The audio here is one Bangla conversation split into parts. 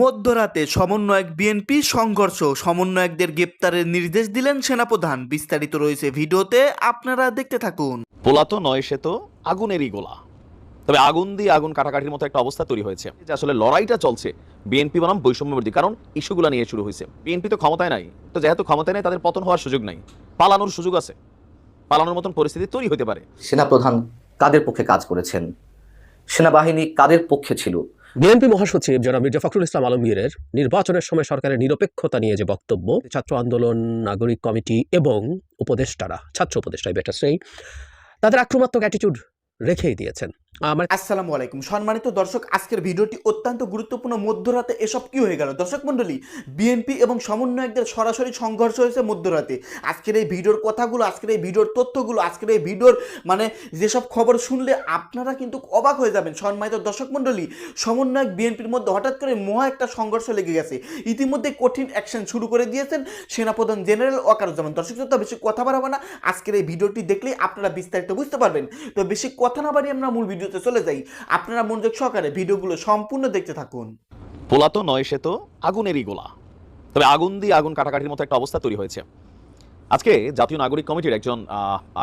মধ্যরাতে সমন্বয়ক বিএনপি সংঘর্ষ সমন্বয়কদের গ্রেপ্তারের নির্দেশ দিলেন সেনাপ্রধান। বিস্তারিত রয়েছে ভিডিওতে আপনারা দেখতে থাকুন। পোলা তো নয় সে তো আগুনেরই গোলা। তবে আগুন দিয়ে আগুন কাটাকাটির মতো একটা অবস্থা তৈরি হয়েছে। যে আসলে লড়াইটা চলছে বিএনপি বনাম বৈষম্যবর্তী কারণ ইস্যুগুলো নিয়ে শুরু হয়েছে। বিএনপি তো ক্ষমতায় নাই। তো যেহেতু ক্ষমতায় নেই তাদের পতন হওয়ার সুযোগ নাই। পালানোর সুযোগ আছে। পালানোর মতন পরিস্থিতি তৈরি হতে পারে। সেনাপ্রধান কাদের পক্ষে কাজ করেছেন? সেনাবাহিনী কাদের পক্ষে ছিল? বিএনপি মহাসচিব যারা মির্জা ফখরুল ইসলাম আলমগীরের নির্বাচনের সময় সরকারের নিরপেক্ষতা নিয়ে যে বক্তব্য, ছাত্র আন্দোলন, নাগরিক কমিটি এবং উপদেষ্টারা, ছাত্র উপদেষ্টাই বেটার সেই তাদের আক্রমাত্মক অ্যাটিটিউড রেখেই দিয়েছেন। আসসালামু আলাইকুম। সম্মানিত দর্শক, আজকের ভিডিওটি অত্যন্ত গুরুত্বপূর্ণ। মধ্যরাতে এসব কি হয়ে গেল? দর্শক মণ্ডলী, বিএনপি এবং সমন্বয়কদের সরাসরি সংঘর্ষ হয়েছে মধ্যরাতে। আজকের এই ভিডিওর কথাগুলো, আজকের এই ভিডিওর তথ্যগুলো, আজকের এই ভিডিওর মানে যেসব খবর শুনলে আপনারা কিন্তু অবাক হয়ে যাবেন। সম্মানিত দর্শক মণ্ডলী, সমন্বয়ক বিএনপির মধ্যে হঠাৎ করে মহা একটা সংঘর্ষ লেগে গেছে। ইতিমধ্যে কঠিন অ্যাকশন শুরু করে দিয়েছেন সেনাপ্রধান জেনারেল ওয়াকারুজ্জামান। দর্শক তো বেশি কথা বাড়াবো না। আজকের এই ভিডিওটি দেখলেই আপনারা বিস্তারিত বুঝতে পারবেন। তো বেশি কথা না বাড়িয়ে আমরা মূল ভিডিওতে চলে যাই। আপনারা মনোযোগ সহকারে ভিডিওগুলো সম্পূর্ণ দেখতে থাকুন। পোলা তো নয় সে তো আগুনেরই গোলা। তবে আগুন দিয়ে আগুন কাটাকাটির মতো একটা অবস্থা তৈরি হয়েছে। আজকে জাতীয় নাগরিক কমিটির একজন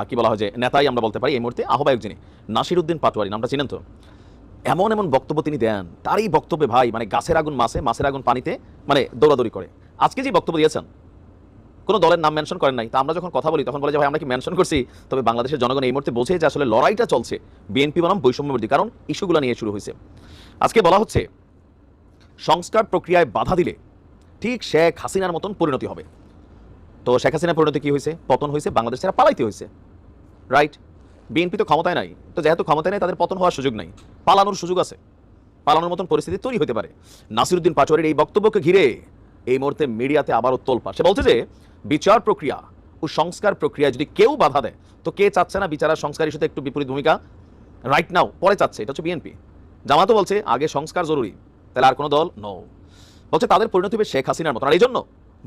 কি বলা হয় যে, নেতাই আমরা বলতে পারি এই মুহূর্তে, আহ্বায়ক যিনি নাসির উদ্দিন পাটোয়ারি, নামটা চিনেন তো? এমন এমন বক্তব্য তিনি দেন, তারই বক্তব্যে ভাই মানে গাছের আগুন মাসে মাছের আগুন পানিতে মানে দৌড়াদৌড়ি করে। আজকে যে বক্তব্য দিয়েছেন কোনো দলের নাম মেনশন করেন নাই। তা আমরা যখন কথা বলি, তখন বলে যে, ভাই, আমরা কি মেনশন করছি? তবে বাংলাদেশের জনগণ এই মুহূর্তে বোঝে যে, আসলে লড়াইটা চলছে। বিএনপি বনাম বৈষম্যবর্তী কারণ ইস্যুগুলো নিয়ে শুরু হয়েছে। আজকে বলা হচ্ছে, সংস্কার প্রক্রিয়ায় বাধা দিলে ঠিক শেখ হাসিনার মতন পরিণতি হবে। তো শেখ হাসিনার পরিণতি কি হয়েছে? পতন হয়েছে, বাংলাদেশ ছাড়া পালাইতে হয়েছে। রাইট বিএনপি তো ক্ষমতায় নাই। তো যেহেতু ক্ষমতায় নেই, তাদের পতন হওয়ার সুযোগ নাই। পালানোর সুযোগ আছে। পালানোর মতন পরিস্থিতি তৈরি হতে পারে। নাসিরুদ্দিন পাটোয়ারির এই বক্তব্যকে ঘিরে এই মুহূর্তে মিডিয়াতে আবারও তোলপা সে বলছে যে বিচার প্রক্রিয়া ও সংস্কার প্রক্রিয়া যদি কেউ বাধা দেয়, তো কে চাচ্ছে না বিচার আর সংস্কার ইস্যুতে একটু বিপরীত ভূমিকা? রাইট নাও পরে চাচ্ছে, এটা হচ্ছে বিএনপি জামাতও বলছে, আগে সংস্কার জরুরি, তাহলে আর কোনো দল নো বলছে, তাদের পরিণতি হবে শেখ হাসিনার মতন। আর এই জন্য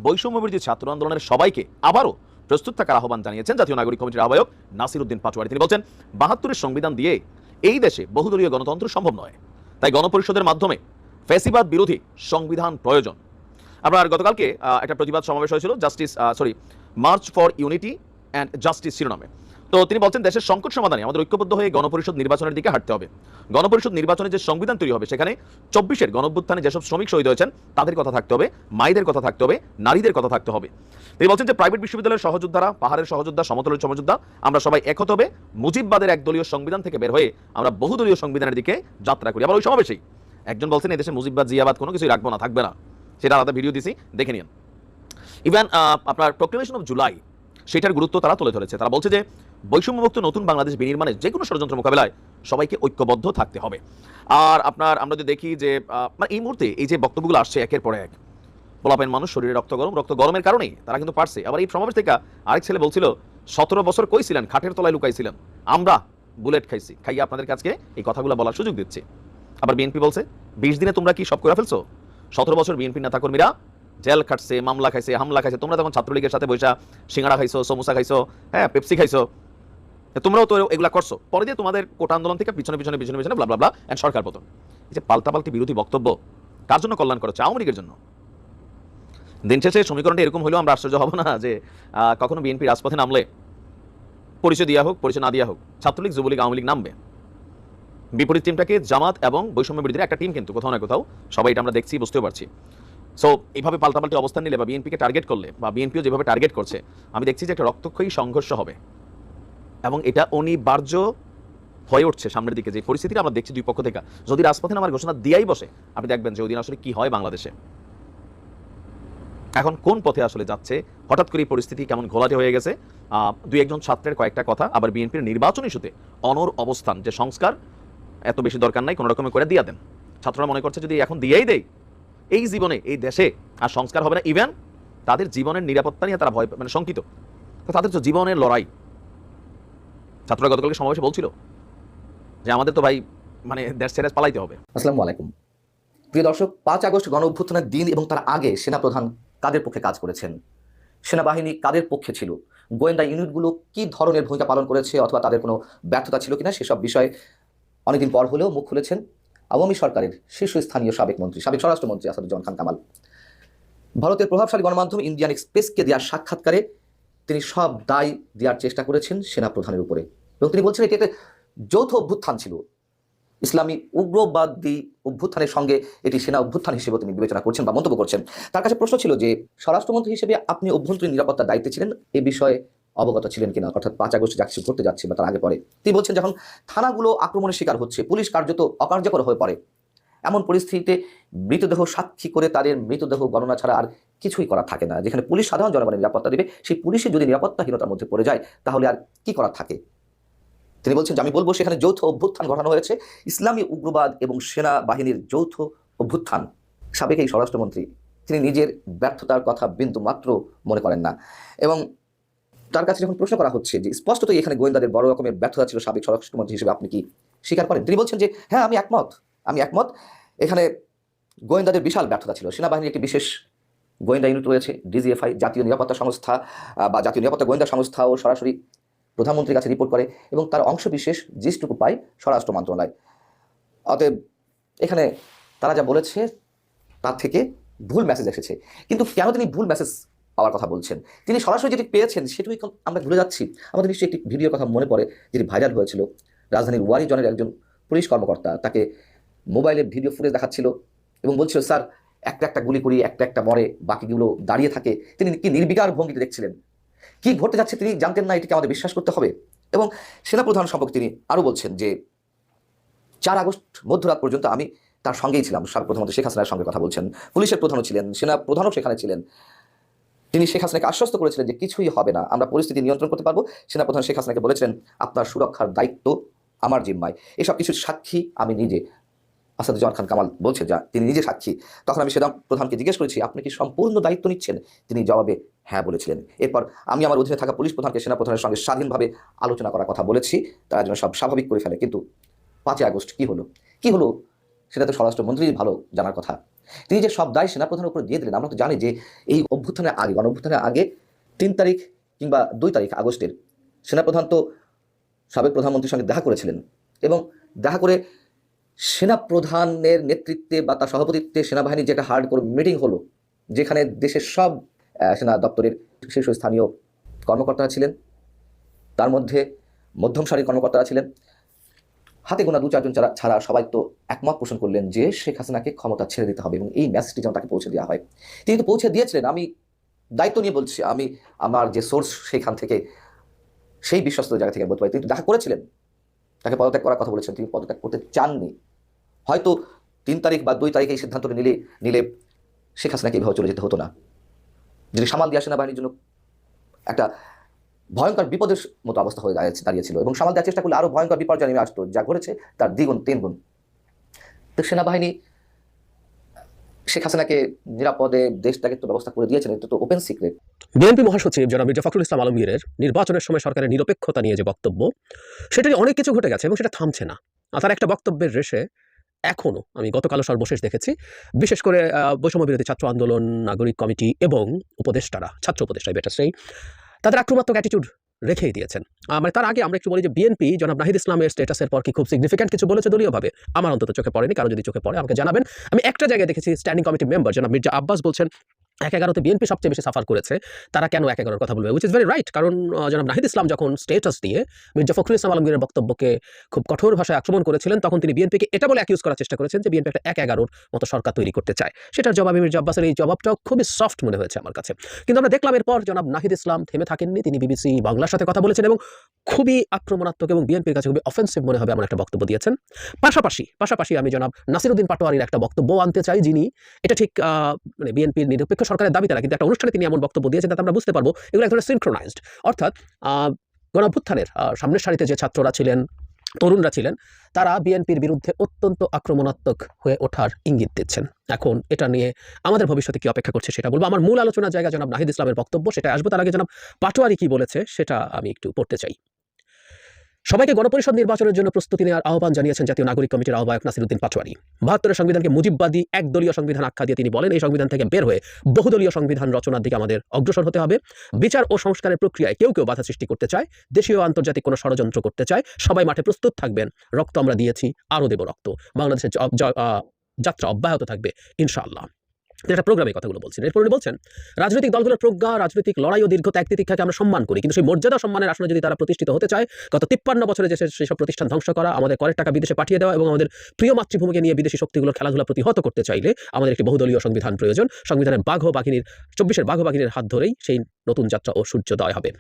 বৈষম্যবিরোধী ছাত্র আন্দোলনের সবাইকে আবারও প্রস্তুত থাকার আহ্বান জানিয়েছেন জাতীয় নাগরিক কমিটির আহ্বায়ক নাসির উদ্দিন পাটোয়ারি। তিনি বলছেন, বাহাত্তরের সংবিধান দিয়ে এই দেশে বহুদলীয় গণতন্ত্র সম্ভব নয়। তাই গণপরিষদের মাধ্যমে ফ্যাসিবাদ বিরোধী সংবিধান প্রয়োজন। আপনার গতকালকে একটা প্রতিবাদ সমাবেশ হয়েছিল justice sorry march for unity and justice শিরোনামে। তো তিনি বলছেন, দেশের সংকট সমাধানে আমাদের ঐক্যবদ্ধ হয়ে গণপরিষদ নির্বাচনের দিকে হাঁটতে হবে। গণপরিষদ নির্বাচনে যে সংবিধান তৈরি হবে, সেখানে চব্বিশের গণঅভ্যুত্থানে যেসব শ্রমিক শহীদ হয়েছেন, তাদের কথা থাকতে হবে মায়েদের কথা থাকতে হবে, নারীদের কথা থাকতে হবে। তিনি বলছেন যে, প্রাইভেট বিশ্ববিদ্যালয়ের সহযোদ্ধারা, পাহাড়ের সহযোদ্ধা, সমতলের সহযোদ্ধা আমরা সবাই একত হবে, মুজিববাদের একদলীয় সংবিধান থেকে বের হয়ে আমরা বহুদলীয় সংবিধানের দিকে যাত্রা করি। আবার ওই সমাবেশেই একজন বলছেন এদেশে মুজিববাদ, জিয়াবাদ কোনো কিছুই রাখব না, থাকবে না। সেটা আলাদা ভিডিও দিছি, দেখে নিন ইভেন আপনার প্রক্লেমেশন অফ জুলাই সেটার গুরুত্ব তারা তুলে ধরেছে। তারা বলছে যে, বৈষম্যমুক্ত নতুন বাংলাদেশ বিনির্মাণে যে কোনো ষড়যন্ত্র মোকাবেলায় সবাইকে ঐক্যবদ্ধ থাকতে হবে। আর আপনার, আমরা যদি দেখি যে মানে এই মুহূর্তে এই যে বক্তব্যগুলো আসছে একের পর এক, পোলাপেন মানুষ শরীরে রক্ত গরম, রক্ত গরমের কারণেই তারা কিন্তু পারছে। আবার এই সমাবেশ থেকে আরেক ছেলে বলছিল, সতেরো বছর কইছিলেন খাটের তলায় লুকাইছিলেন। আমরা বুলেট খাইছি। খাইয়ে আপনাদের কাছে এই কথাগুলো বলার সুযোগ দিচ্ছি। আবার বিএনপি বলছে, বিশ দিনে তোমরা কি সব করে ফেলছো? সতেরো বছর বিএনপি নেতাকর্মীরা জেল খাটছে, মামলা খাইছে, হামলা খাইছে। তোমরা তখন ছাত্রলীগের সাথে বৈশা সিঙ্গাড়া খাইছো, সমোসা খাইছো হ্যাঁ পেপসি খাইছো তোমরাও তো এগুলা করছ। পরে দিয়ে তোমাদের কোটা আন্দোলন থেকে পিছনে পিছনে পিছনে পিছনে ব্লা ব্লা এন্ড সরকার পতন। এই যে পাল্টাপাল্টি বিরোধী বক্তব্য, কার জন্য কল্যাণ করেছে? আওয়ামী লীগের জন্য। দিন শেষে সমীকরণটা এরকম হলেও আমরা আশ্চর্য হব না যে কখনো বিএনপি রাজপথে নামলে, পরিচয় দেওয়া হোক, পরিচয় না দেওয়া হোক, ছাত্রলীগ, যুবলীগ, আওয়ামী লীগ নামবে। বিপরীত টিমটাকে জামাত এবং বৈষম্য বিরোধীর একটা টিম কিন্তু কোথাও না কোথাও, সবাই এটা আমরা দেখছি, বুঝতেও পারছি। সো এইভাবে পাল্টাপাল্টি অবস্থান নিলে বা বিএনপিকে টার্গেট করলে বা বিএনপিও যেভাবে টার্গেট করছে, আমি দেখছি যে একটা রক্তক্ষয়ী সংঘর্ষ হবে। এবং এটা অনিবার্য হয়ে উঠছে সামনের দিকে। যে পরিস্থিতিটা আমরা দেখছি দুই পক্ষ থেকে। যদি রাজপথে আমার ঘোষণা দিয়াই বসে, আপনি দেখবেন যে ওদিন আসলে কি হয় বাংলাদেশে। এখন কোন পথে আসলে যাচ্ছে, হঠাৎ করে এই পরিস্থিতি কেমন ঘোলাটে হয়ে গেছে দুই একজন ছাত্রের কয়েকটা কথা, আবার বিএনপির নির্বাচন ইস্যুতে অনর অবস্থান, যে সংস্কার এত বেশি দরকার নাই, কোনো রকমে করে দিয়া দেন। ছাত্ররা মনে করছে যদি এখন দিয়েই দেয় এই জীবনে, এই দেশে আর সংস্কার হবে না ইভেন তাদের জীবনের নিরাপত্তা নিয়ে তারা ভয় মানে শঙ্কিত। তাদের তো জীবনের লড়াই। ছাত্ররা গতকালকে সমাবেশে বলছিল যে আমাদের তো ভাই মানে দেশ ছেড়ে পালাইতে হবে। আসসালামু আলাইকুম। প্রিয় দর্শক, পাঁচ আগস্ট গণ অভ্যুত্থানের দিন এবং তার আগে সেনাপ্রধান কাদের পক্ষে কাজ করেছেন? সেনাবাহিনী কাদের পক্ষে ছিল? গোয়েন্দা ইউনিটগুলো কি ধরনের ভূমিকা পালন করেছে অথবা তাদের কোনো ব্যর্থতা ছিল কিনা সেসব বিষয়ে অনেকদিন পর হলেও মুখ খুলেছেন আওয়ামী সরকারের শীর্ষস্থানীয় সাবেক মন্ত্রী, সাবেক স্বরাষ্ট্রমন্ত্রী আসাদুজ্জামান খান কামাল। ভারতের প্রভাবশালী গণমাধ্যম ইন্ডিয়ান এক্সপ্রেসকে দেওয়ার সাক্ষাৎকারে তিনি সব দায় দেওয়ার চেষ্টা করেছেন সেনা প্রধানের উপরে। এবং তিনি বলছেন, এটি একটা যৌথ অভ্যুত্থান ছিল। ইসলামী উগ্রবাদী অভ্যুত্থানের সঙ্গে এটি সেনা অভ্যুত্থান হিসেবে তিনি বিবেচনা করছেন বা মন্তব্য করছেন। তার কাছে প্রশ্ন ছিল যে, স্বরাষ্ট্রমন্ত্রী হিসেবে আপনি অভ্যন্তরীণ নিরাপত্তার দায়িত্বে ছিলেন, এ বিষয়ে অবগত ছিলেন কিনা, অর্থাৎ পাঁচ আগস্ট যা কিছু ঘটতে যাচ্ছে বা তার আগে পরে। তিনি বলছেন যখন থানাগুলো আক্রমণের শিকার হচ্ছে, পুলিশ কার্যত অকার্যকর হয়ে পড়ে। এমন পরিস্থিতিতে মৃতদেহ সাক্ষী করে তাদের মৃতদেহ গণনা ছাড়া আর কিছুই করা থাকে না। যেখানে পুলিশ সাধারণ জনগণের নিরাপত্তা দেবে, সেই পুলিশের যদি নিরাপত্তাহীনতার মধ্যে পড়ে যায়, তাহলে আর কি করা থাকে? তিনি বলছেন যে, আমি বলব সেখানে যৌথ অভ্যুত্থান ঘটানো হয়েছে। ইসলামী উগ্রবাদ এবং সেনা বাহিনীর যৌথ অভ্যুত্থান। সাবেক এই স্বরাষ্ট্রমন্ত্রী, তিনি নিজের ব্যর্থতার কথা বিন্দু মাত্র মনে করেন না। এবং তার কাছে যখন প্রশ্ন করা হচ্ছে যে স্পষ্টতই এখানে গোয়েন্দাদের বড় রকমের ব্যর্থতা ছিল সাবেক স্বরাষ্ট্রমন্ত্রী হিসেবে, আপনি কি স্বীকার করেন? তিনি বলছেন যে হ্যাঁ আমি একমত। আমি একমত। এখানে গোয়েন্দাদের বিশাল ব্যর্থতা ছিল। সেনাবাহিনীর একটি বিশেষ গোয়েন্দা ইউনিট রয়েছে, ডিজিএফআই, জাতীয় নিরাপত্তা সংস্থা বা জাতীয় নিরাপত্তা গোয়েন্দা সংস্থাও সরাসরি প্রধানমন্ত্রীর কাছে রিপোর্ট করে এবং তার অংশ বিশেষ যেটুকু পায় স্বরাষ্ট্র মন্ত্রণালয়। অতএব এখানে তারা যা বলেছে, তার থেকে ভুল মেসেজ এসেছে। কিন্তু কেন তিনি ভুল মেসেজ পাওয়ার কথা বলছেন। তিনি সরাসরি যেটি পেয়েছেন সেটুকুই আমরা ভুলে যাচ্ছি। আমাদের নিশ্চয়ই একটি ভিডিওর কথা মনে পড়ে, যেটি ভাইরাল হয়েছিল। রাজধানীর ওয়ারি জনের একজন পুলিশ কর্মকর্তা তাকে মোবাইলে ভিডিও ফুটেজ দেখাচ্ছিল এবং বলছিল, স্যার, একটা একটা গুলি করি, একটা একটা মরে, বাকিগুলো দাঁড়িয়ে থাকে। তিনি কি নির্বিকার ভঙ্গিতে দেখছিলেন। কি ঘটতে যাচ্ছে তিনি জানতেন না, এটিকে আমাদের বিশ্বাস করতে হবে। এবং সেনাপ্রধান সম্পর্কে তিনি আরও বলছেন যে, চার আগস্ট মধ্যরাত পর্যন্ত আমি তার সঙ্গেই ছিলাম। সাবেক প্রধানমন্ত্রী শেখ হাসিনার সঙ্গে কথা বলছেন। পুলিশের প্রধানও ছিলেন সেনা প্রধানও সেখানে ছিলেন। তিনি শেখ হাসিনাকে আশ্বস্ত করেছিলেন যে কিছুই হবে না, আমরা পরিস্থিতি নিয়ন্ত্রণ করতে পারব। সেনাপ্রধান শেখ হাসিনাকে বলেছিলেন, আপনার সুরক্ষার দায়িত্ব আমার জিম্মায়। এসব কিছুর সাক্ষী আমি নিজে। আসাদুজ্জামান খান কামাল বলছে যা, তিনি নিজে সাক্ষী। তখন আমি সেনা প্রধানকে জিজ্ঞেস করেছি, আপনি কি সম্পূর্ণ দায়িত্ব নিচ্ছেন? তিনি জবাবে হ্যাঁ বলেছিলেন। এরপর আমি আমার অধীনে থাকা পুলিশ প্রধানকে সেনা প্রধানের সঙ্গে স্বাধীনভাবে আলোচনা করার কথা বলেছি। তারা যেন সব স্বাভাবিক করে ফেলে। কিন্তু পাঁচই আগস্ট কি হলো? কি হলো? সেটা তো স্বরাষ্ট্রমন্ত্রী ভালো জানার কথা। তিনি যে সব দায় সেনাপ্রধানের উপর দিয়ে দিলেন, আমরা তো জানি যে এই অভ্যুত্থানের আগে গণ অভ্যুত্থানের আগে তিন তারিখ কিংবা দুই তারিখ আগস্টের সেনাপ্রধান তো সাবেক প্রধানমন্ত্রীর সঙ্গে দেখা করেছিলেন এবং দেখা করে সেনাপ্রধানের নেতৃত্বে বা তার সভাপতিত্বে সেনাবাহিনীর যে একটা হার্ড করে মিটিং হলো, যেখানে দেশের সব সেনা দপ্তরের শীর্ষস্থানীয় কর্মকর্তারা ছিলেন, তার মধ্যে মধ্যম সারির কর্মকর্তারা ছিলেন হাতে গোনা দু চারজন ছাড়া ছাড়া সবাই তো একমত পোষণ করলেন যে শেখ হাসিনাকে ক্ষমতা ছেড়ে দিতে হবে এবং এই মেসেজটি যেন তাকে পৌঁছে দেওয়া হয়। তিনি তো পৌঁছে দিয়েছিলেন, আমি দায়িত্ব নিয়ে বলছি, আমি আমার যে সোর্স সেখান থেকে, সেই বিশ্বস্ত জায়গা থেকে বলতে পারি। তিনি দেখা করেছিলেন, তাকে পদত্যাগ করার কথা বলেছেন, তিনি পদত্যাগ করতে চাননি। হয়তো তিন তারিখ বা দুই তারিখে এই সিদ্ধান্তটা নিলে নিলে শেখ হাসিনাকে এভাবে চলে যেতে হতো না। যিনি সামাল দিয়ে দিয়া সেনাবাহিনীর জন্য একটা ভয়ঙ্কর বিপদের মতো অবস্থা হয়ে দাঁড়িয়েছে, দাঁড়িয়েছিল এবং সামাল দেওয়ার চেষ্টা করলে আরও ভয়ঙ্কর বিপর্যয় নেমে আসতো, যা ঘটেছে তার দ্বিগুণ, তিনগুণ। তো সেনাবাহিনী, শেখ হাসিনাকে নিরাপদে দেশটাকে তো ব্যবস্থা করে দিয়েছেন, এটা তো ওপেন সিক্রেট বিএনপি মহাসচিব জনাব মির্জা ফখরুল ইসলাম আলমগীরের নির্বাচনের সময় সরকারের নিরপেক্ষতা নিয়ে যে বক্তব্য, সেটা অনেক কিছু ঘটে গেছে এবং সেটা থামছে না। আর তার একটা বক্তব্যের রেশে এখনও আমি গতকালও সর্বশেষ দেখেছি, বিশেষ করে বৈষম্য বিরোধী ছাত্র আন্দোলন, নাগরিক কমিটি এবং উপদেষ্টারা, ছাত্র উপদেষ্টা বেটার সেই তাদের আক্রমাত্মক অ্যাটিটিউড রেখেই দিয়েছেন। মানে তার আগে আমরা একটু বলি যে বিএনপি জনাব নাহিদ ইসলামের স্ট্যাটাসের পর কি খুব সিগনিফিক্যান্ট কিছু বলেছে দলীয়ভাবে? আমার অন্তত চোখে পড়েনি কারণ যদি চোখে পড়ে আমাকে জানাবেন। আমি একটা জায়গায় দেখেছি স্ট্যান্ডিং কমিটি মেম্বার জনাব মির্জা আব্বাস বলছেন এক এগারোতে বিএনপি সবচেয়ে বেশি সাফার করেছে, তারা কেন এক এগারোর কথা বলবে? উইচ ইজ ভেরি রাইট কারণ জনাব নাহিদ ইসলাম যখন স্টেটাস দিয়ে মির্জা ফখরুল ইসলাম আলমগীরের বক্তব্যকে খুব কঠোর ভাষায় আক্রমণ করেছিলেন, তখন তিনি বিএনপিকে এটা বলে অ্যাকিউজ করার চেষ্টা করেছেন যে বিএনপি একটা এক এগারোর মতো সরকার তৈরি করতে চায়। সেটার জবাবে মির্জা আব্বাসের এই জবাবটাও খুবই সফট মনে হয়েছে আমার কাছে। কিন্তু আমরা দেখলাম এরপর জনাব নাহিদ ইসলাম থেমে থাকেননি, তিনি বিবিসি বাংলার সাথে কথা বলেছেন এবং খুবই আক্রমণাত্মক এবং বিএনপির কাছে খুবই অফেন্সিভ মনে হবে এমন একটা বক্তব্য দিয়েছেন। পাশাপাশি পাশাপাশি আমি জনাব নাসিরুদ্দিন পাটোয়ারির একটা বক্তব্য আনতে চাই, যিনি, এটা ঠিক মানে বিএনপির নিরপেক্ষ সরকারের দাবি তারা কিন্তু একটা অনুষ্ঠানে তিনি এমন বক্তব্য দিয়েছেন তাতে আমরা বুঝতে পারব এগুলো এক ধরনের সিনক্রোনাইজড অর্থাৎ আহ, সামনের সারিতে যে ছাত্ররা ছিলেন তরুণরা ছিলেন তারা বিএনপির বিরুদ্ধে অত্যন্ত আক্রমণাত্মক হয়ে ওঠার ইঙ্গিত দিচ্ছেন। এখন এটা নিয়ে আমাদের ভবিষ্যতে কি অপেক্ষা করছে সেটা বলব। আমার মূল আলোচনার জায়গা জনাব নাহিদ ইসলামের বক্তব্য সেটা আসব তার আগে জনাব পাটোয়ারি কি বলেছে সেটা আমি একটু পড়তে চাই। সবাইকে গণপরিষদ নির্বাচনের জন্য প্রস্তুতি নেওয়ার আহ্বান জানিয়েছেন জাতীয় নাগরিক কমিটির আহ্বায়ক নাসিরুদ্দিন পাটোয়ারি। বাহাত্তরের সংবিধানকে মুজিববাদী একদলীয় সংবিধান আখ্যা দিয়ে তিনি বলেন, এই সংবিধান থেকে বের হয়ে বহুদলীয় সংবিধান রচনার দিকে আমাদের অগ্রসর হতে হবে। বিচার ও সংস্কারের প্রক্রিয়ায় কেউ কেউ বাধা সৃষ্টি করতে চায়, দেশীয় আন্তর্জাতিক কোনো ষড়যন্ত্র করতে চায়, সবাই মাঠে প্রস্তুত থাকবেন। রক্ত আমরা দিয়েছি, আরও দেব রক্ত। বাংলাদেশের যাত্রা অব্যাহত থাকবে, ইনশাআল্লাহ। একটা প্রোগ্রামে কথাগুলো বলছেন। এরপর উনি বলছেন, রাজনৈতিক দলগুলোর প্রজ্ঞা, রাজনৈতিক লড়াই ও দীর্ঘ ত্যাগ তিতিক্ষাকে আমরা সম্মান করি, কিন্তু সেই মর্যাদা সম্মানের আসনে যদি তারা প্রতিষ্ঠিত হতে চায়, গত তিপ্পান্ন বছরে যে সেসব প্রতিষ্ঠান ধ্বংস করা, আমাদের করের টাকা বিদেশে পাঠিয়ে দেওয়া এবং আমাদের প্রিয় মাতৃভূমিকে নিয়ে বিদেশি শক্তিগুলোর খেলাধুলা প্রতিহত করতে চাইলে, আমাদের একটি বহুদলীয় সংবিধান প্রয়োজন। সংবিধানের বাঘ বাঘিনীর চব্বিশের বাঘ বাঘিনীর হাত ধরেই সেই নতুন যাত্রা ও সূর্যোদয় হবে।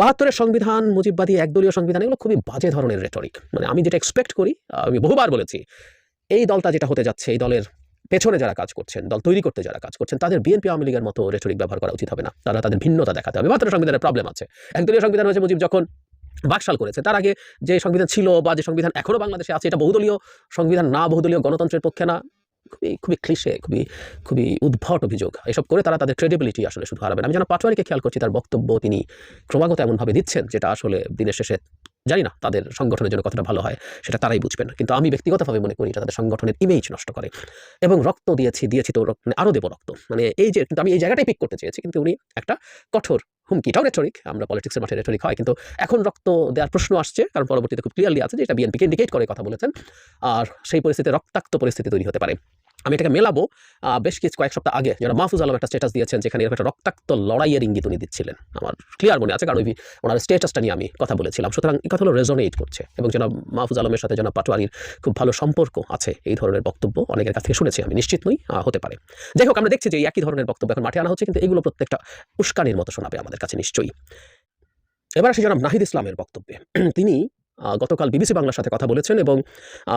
বাহাত্তরের সংবিধান, মুজিববাদী একদলীয় সংবিধান, এগুলো খুবই বাজে ধরনের রেটরিক মানে আমি যেটা এক্সপেক্ট করি আমি বহুবার বলেছি, এই দলটা যেটা হতে যাচ্ছে, এই দলের পেছনে যারা কাজ করছেন, দল তৈরি করতে যারা কাজ করছেন, তাদের বিএনপি আওয়ামী লীগের মতো রেটরিক ব্যবহার করা উচিত হবে না। তারা তাদের ভিন্নতা দেখাতে হবে। মাত্র সংবিধানের প্রবলেম আছে। একদলীয় সংবিধান হয়েছে মুজিব যখন বাকশাল করেছে, তার আগে যে সংবিধান ছিল বা যে সংবিধান এখনও বাংলাদেশে আছে, এটা বহুদলীয় সংবিধান, না বহুদলীয় গণতন্ত্রের পক্ষে না, খুবই খুবই ক্লিশে খুবই খুবই উদ্ভট অভিযোগ। এসব করে তারা তাদের ক্রেডিবিলিটি আসলে শুধু হারাবেন আমি যেন পাটোয়ারিকে খেয়াল করছি, তার বক্তব্য তিনি ক্রমাগত এমনভাবে দিচ্ছেন, যেটা আসলে দিনের শেষে জানি না তাদের সংগঠনের জন্য কতটা ভালো হয়, সেটা তারাই বুঝবেন। কিন্তু আমি ব্যক্তিগতভাবে মনে করি এটা তাদের সংগঠনের ইমেজ নষ্ট করে। এবং রক্ত দিয়েছি দিয়েছি তো মানে আরও দেবো রক্ত। মানে এই যে, কিন্তু আমি এই জায়গাটাই পিক করতে চেয়েছি, কিন্তু উনি একটা কঠোর হুমকি। এটাও রেটরিক আমরা পলিটিক্সের মাঠে রেটরিক হয়, কিন্তু এখন রক্ত দেওয়ার প্রশ্ন আসছে, কারণ পরবর্তীতে খুব ক্লিয়ারলি আছে যে, এটা বিএনপিকে ইন্ডিকেট করে কথা বলেছেন, আর সেই পরিস্থিতিতে রক্তাক্ত পরিস্থিতি তৈরি হতে পারে। আমি এটাকে মেলাবো বেশ কিছু কয়েক সপ্তাহ আগে যারা মাহফুজ আলম একটা স্ট্যাটাস দিয়েছেন, যেখানে এরকম একটা রক্তাক্ত লড়াইয়ের ইঙ্গিত উনি দিচ্ছিলেন। আমার ক্লিয়ার মনে আছে, কারণ ওই ওনার স্টেটাসটা নিয়ে আমি কথা বলেছিলাম। সুতরাং এই কথাগুলো রেজোনেট করছে এবং যেন মাহফুজ আলমের সাথে যেন পাটোয়ারির খুব ভালো সম্পর্ক আছে, এই ধরনের বক্তব্য অনেকের কাছ থেকে শুনেছি আমি, নিশ্চিত নই হতে পারে। যাই হোক, আমরা দেখছি যে একই ধরনের বক্তব্য এখন মাঠে আনা হচ্ছে, কিন্তু এগুলো প্রত্যেকটা উস্কানির মতো শোনাবে আমাদের কাছে নিশ্চয়ই। এবার আসি জনাব নাহিদ ইসলামের বক্তব্যে। তিনি গতকাল বিবিসি বাংলার সাথে কথা বলেছেন এবং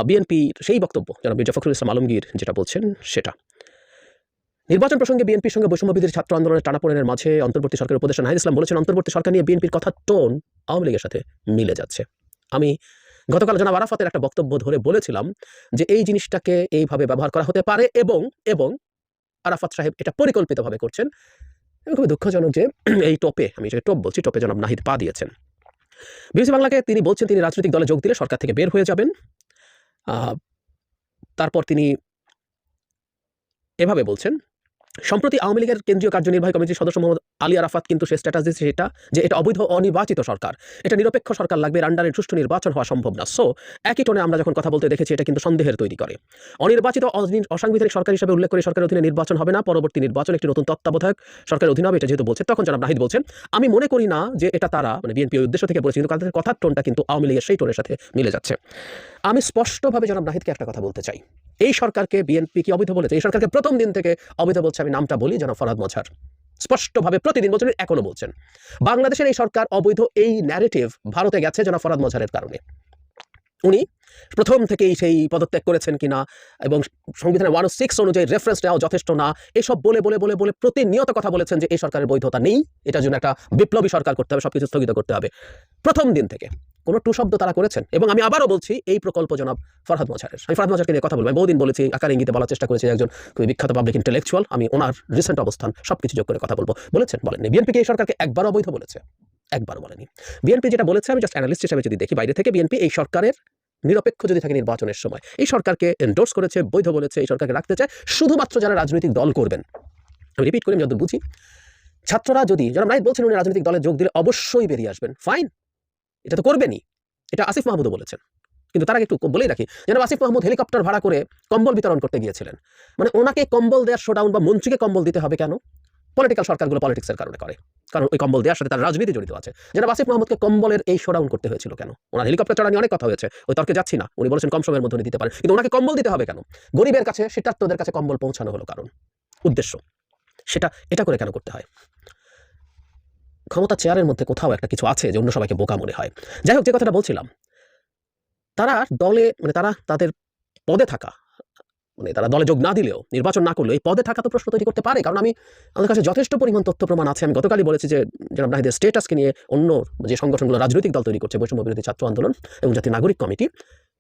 বিএনপির সেই বক্তব্য, জনাব মির্জা ফখরুল ইসলাম আলমগীর যেটা বলছেন সেটা। নির্বাচন প্রসঙ্গে বিএনপির সঙ্গে বৈষম্যবিধির ছাত্র আন্দোলনের টানাপোড়েনের মাঝে অন্তর্বর্তী সরকারের উপদেষ্টা নাহিদ ইসলাম বলেছেন, অন্তর্বর্তী সরকার নিয়ে বিএনপির কথা টোন আওয়ামী লীগের সাথে মিলে যাচ্ছে। আমি গতকাল জনাব আরাফাতের একটা বক্তব্য ধরে বলেছিলাম যে এই জিনিসটাকে এইভাবে ব্যবহার করা হতে পারে এবং এবং আরাফাত সাহেব এটা পরিকল্পিতভাবে করছেন। এবং খুবই দুঃখজনক যে এই টপে, আমি এটাকে টপ বলছি, টপে জনাব নাহিদ পা দিয়েছেন। বিবিসি বাংলাকে তিনি বলছেন, তিনি রাজনৈতিক দলে যোগ দিলে সরকার থেকে বের হয়ে যাবেন। তারপর তিনি এভাবে বলছেন সম্প্রতি আওয়ামী লীগের কেন্দ্রীয় কার্যনির্বাহী কমিটির সদস্য মোহাম্মদ আলী আরাফাত কিন্তু সে স্ট্যাটাস দিয়েছে সেটা যে এটা অবৈধ অনির্বাচিত সরকার। এটা নিরপেক্ষ সরকার লাগবে এর আন্ডারে সুষ্ঠু নির্বাচন হওয়া সম্ভব না। সো একই টোনে আমরা যখন কথা বলতে দেখেছি, এটা কিন্তু সন্দেহের তৈরি করে। অনির্বাচিত অনি- অসাংবিধানিক সরকার হিসেবে উল্লেখ করে সরকারের অধীনে নির্বাচন হবে না, পরবর্তী নির্বাচন একটি নতুন তত্ত্বাবধায়ক সরকারের অধীনে হবে, এটা যেহেতু বলছে। তখন জনাব নাহিদ বলছেন, আমি মনে করি না যে এটা তারা মানে বিএনপি উদ্দেশ্য থেকে বলেছে, কিন্তু তাদের কথার টোনটা কিন্তু আওয়ামী লীগের সেই টোনের সাথে মিলে যাচ্ছে। আমি স্পষ্টভাবে জনাব নাহিদকে একটা কথা বলতে চাই। এই সরকারকে বিএনপি কি অবৈধ বলেছে? এই সরকারকে প্রথম দিন থেকে অবৈধ বলছে, আমি নামটা বলি যেন ফরহাদ মজার স্পষ্টভাবে প্রতিদিন বলছেন, এখনও বলছেন। বাংলাদেশের এই সরকার অবৈধ এই ন্যারেটিভ ভারতে গেছে যেন ফরহাদ মজারের কারণে। উনি প্রথম থেকেই সেই পদত্যাগ করেছেন কিনা এবং সংবিধানের ওয়ান সিক্স অনুযায়ী রেফারেন্স নেওয়া যথেষ্ট না, এসব বলে বলে বলে বলে প্রতিনিয়ত কথা বলেছেন যে এই সরকারের বৈধতা নেই, এটার জন্য একটা বিপ্লবী সরকার করতে হবে, সবকিছু স্থগিত করতে হবে। প্রথম দিন থেকে। কোনো টু শব্দ তারা করেছেন। এবং আমি আবারও বলছি, এই প্রকল্প জনাব ফরহাদ মজারের। আমি ফরহাদ মজারকে নিয়ে কথা বলব। আমি বহুদিন বলেছি, আকার ইঙ্গিতে বলার চেষ্টা করেছি, একজন খুবই বিখ্যাত পাবলিক ইন্টেলেকচুয়াল আমি ওনার রিসেন্ট অবস্থান সব কিছু যোগ করে কথা বলব। বলেছেন? বলেননি। বিএনপিকে এই সরকারকে একবারও অবৈধ বলেছে। একবারও বলেনি। বিএনপি যেটা বলেছে, আমি জাস্ট অ্যানালিস্ট হিসেবে যদি দেখি বাইরে থেকে বিএনপি এই সরকারের নিরপেক্ষ যদি থাকে নির্বাচনের সময়, এই সরকারকে এন্ডোর্স করেছে, বৈধ বলেছে, এই সরকারকে রাখতে চায়, শুধুমাত্র যারা রাজনৈতিক দল করবেন। আমি রিপিট করি, আমি যত বুঝি, ছাত্ররা যদি, যারা নাইট বলছেন উনি রাজনৈতিক দলে যোগ দিলে অবশ্যই বেরিয়ে আসবেন। ফাইন এটা তো করবেনই। এটা আসিফ মাহমুদও বলেছেন। কিন্তু তার একটু বলেই রাখি, যেন আসিফ মাহমুদ হেলিকপ্টার ভাড়া করে কম্বল বিতরণ করতে গিয়েছিলেন। মানে ওনাকে কম্বল দেওয়ার শোডাউন বা মন্ত্রীকে কম্বল দিতে হবে কেন? পলিটিক্যাল সরকারগুলো পলিটিক্সের কারণে করে। কারণ ওই কম্বল দেওয়ার সাথে তার রাজনীতি জড়িত আছে। যেন আসিফ মাহমুদকে কম্বলের এই শোডাউন করতে হয়েছিল কেন? ওনার হেলিকপ্টার চড়া নিয়ে অনেক কথা হয়েছে। ওই তর্কে যাচ্ছি না। উনি বলেছেন কম সময়ের মধ্যে দিতে পারেন। কিন্তু ওনাকে কম্বল দিতে হবে কেন? গরিবের কাছে শীতার্থদের কাছে কম্বল পৌঁছানো হলো কারণ। উদ্দেশ্য। সেটা, এটা করে কেন করতে হয়? ক্ষমতা চেয়ারের মধ্যে কোথাও একটা কিছু আছে যে অন্য সবাইকে বোকা মনে হয়। যাই হোক, যে কথাটা বলছিলাম, তারা দলে মানে তারা তাদের পদে থাকা মানে তারা দলে যোগ না দিলেও, নির্বাচন না করলেও এই পদে থাকা তো প্রশ্ন তৈরি করতে পারে। কারণ আমি, আমাদের কাছে যথেষ্ট পরিমাণ তথ্য প্রমাণ আছে। আমি গতকালই বলেছি যে জনাব নাহিদের স্টেটাসকে নিয়ে অন্য যে সংগঠনগুলো রাজনৈতিক দল তৈরি করছে, বৈষম্য বিরোধী ছাত্র আন্দোলন এবং জাতীয় নাগরিক কমিটি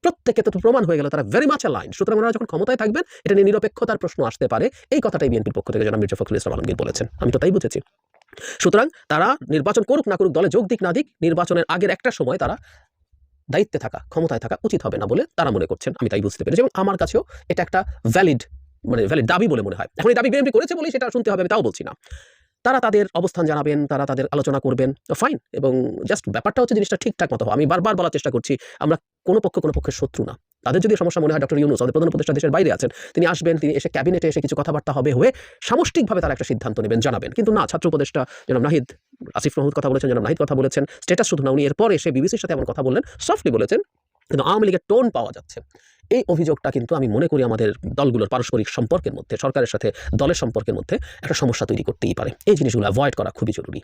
প্রত্যেকে তো প্রমাণ হয়ে গেল, তারা ভেরি মাচ লাইন সুতরাং ওনারা যখন ক্ষমতায় থাকবেন, এটা নিয়ে নিরপেক্ষতার প্রশ্ন আসতে পারে। এই কথাটাই বিএনপির পক্ষ থেকে জনাব মির্জা ফখরুল ইসলাম আলমগীর বলেছেন। আমি তো তাই বুঝেছি। সুতরাং তারা নির্বাচন করুক না করুক, দলে যোগ দিক না দিক, নির্বাচনের আগের একটা সময় তারা দায়িত্বে থাকা, ক্ষমতায় থাকা উচিত হবে না বলে তারা মনে করছেন। আমি তাই বুঝতে পেরেছি এবং আমার কাছেও এটা একটা ভ্যালিড মানে ভ্যালিড দাবি বলে মনে হয়। এখন এই দাবি বিএনপি করেছে বলেই সেটা শুনতে হবে, আমি তাও বলছি না। তারা তাদের অবস্থান জানাবেন, তারা তাদের আলোচনা করবেন ফাইন এবং জাস্ট ব্যাপারটা হচ্ছে জিনিসটা ঠিকঠাক মতো। আমি বারবার বলার চেষ্টা করছি, আমরা কোনো পক্ষ কোনো পক্ষের শত্রু না। তাদের যদি সমস্যা মনে হয়, ডক্টর ইউনুস, আমাদের প্রধান উপদেষ্টা দেশের বাইরে আছেন, তিনি আসবেন, তিনি এসে ক্যাবিনেটে এসে কিছু কথাবার্তা হবে হয়ে সামষ্টিকভাবে তারা একটা সিদ্ধান্ত নেবেন, জানাবেন। কিন্তু না, ছাত্র উপদেষ্টা জনাব নাহিদ, আসিফ মাহমুদ কথা বলেছেন, জনাব নাহিদ কথা বলেছেন স্ট্যাটাস শুধু না উনি এরপর এসে বিবিসির সাথে এমন কথা বললেন, সফটলি বলেছেন, কিন্তু আওয়ামী লীগের টোন পাওয়া যাচ্ছে। এই অভিযোগটা কিন্তু আমি মনে করি আমাদের দলগুলোর পারস্পরিক সম্পর্কের মধ্যে, সরকারের সাথে দলের সম্পর্কের মধ্যে একটা সমস্যা তৈরি করতেই পারে। এই জিনিসগুলো অ্যাভয়েড করা খুবই জরুরি।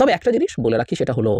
তবে একটা জিনিস বলে রাখি, সেটা হলো,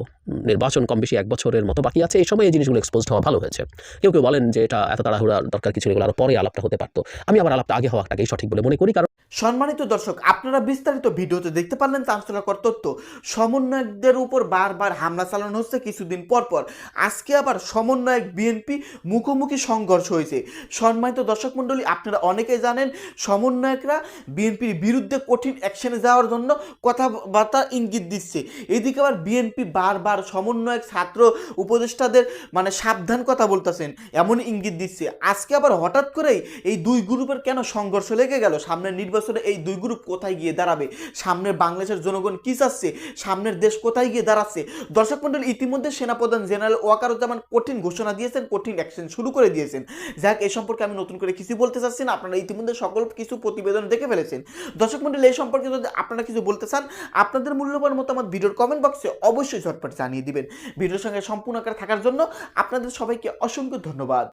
নির্বাচন কম বেশি এক বছরের মতো বাকি আছে। এই সময় এই জিনিসগুলো এক্সপোজ হওয়া ভালো হয়েছে। কেউ কেউ বলেন যে এটা এত তাড়াহুড়া দরকার কিছু এগুলো আরও পরে আলাপটা হতে পারতো। আমি আবার আলাপটা আগে হওয়াটাকেই সঠিক বলে মনে করি, কারণ সম্মানিত দর্শক, আপনারা বিস্তারিত ভিডিওতে দেখতে পারলেন চাঞ্চল্যকর তথ্য সমন্বয়কদের উপর বারবার হামলা চালানো হচ্ছে কিছুদিন পর পর। আজকে আবার সমন্বয়ক বিএনপি মুখোমুখি সংঘর্ষ হয়েছে। সম্মানিত দর্শক মণ্ডলী, আপনারা অনেকেই জানেন, সমন্বয়করা বিএনপির বিরুদ্ধে কঠিন অ্যাকশনে যাওয়ার জন্য কথাবার্তা ইঙ্গিত দিচ্ছে। এদিকে আবার বিএনপি বারবার সমন্বয়ক, ছাত্র উপদেষ্টাদের মানে সাবধান কথা বলতেছেন এমন ইঙ্গিত দিচ্ছে। আজকে আবার হঠাৎ করেই এই দুই গ্রুপের কেন সংঘর্ষ লেগে গেল? সামনে নির্বাচনে এই দুই গ্রুপ কোথায় গিয়ে দাঁড়াবে? সামনের বাংলাদেশের জনগণ কি চাচ্ছে? সামনের দেশ কোথায় গিয়ে দাঁড়াচ্ছে? দর্শক মন্ডল ইতিমধ্যে সেনাপ্রধান জেনারেল ওয়াকারুজ্জামান কঠিন ঘোষণা দিয়েছেন, কঠিন অ্যাকশন শুরু করে দিয়েছেন। যাক এই সম্পর্কে আমি নতুন করে কিছু বলতে চাচ্ছি না, আপনারা ইতিমধ্যে সকল কিছু প্রতিবেদন দেখে ফেলেছেন। দর্শক মন্ডল এই সম্পর্কে যদি আপনারা কিছু বলতে চান, আপনাদের মূল্যবান মতামত ভিডিওর কমেন্ট বক্সে অবশ্যই ঝটপট জানিয়ে দিবেন। ভিডিওর সঙ্গে সম্পূর্ণ আকারে থাকার জন্য আপনাদের সবাইকে অসংখ্য ধন্যবাদ।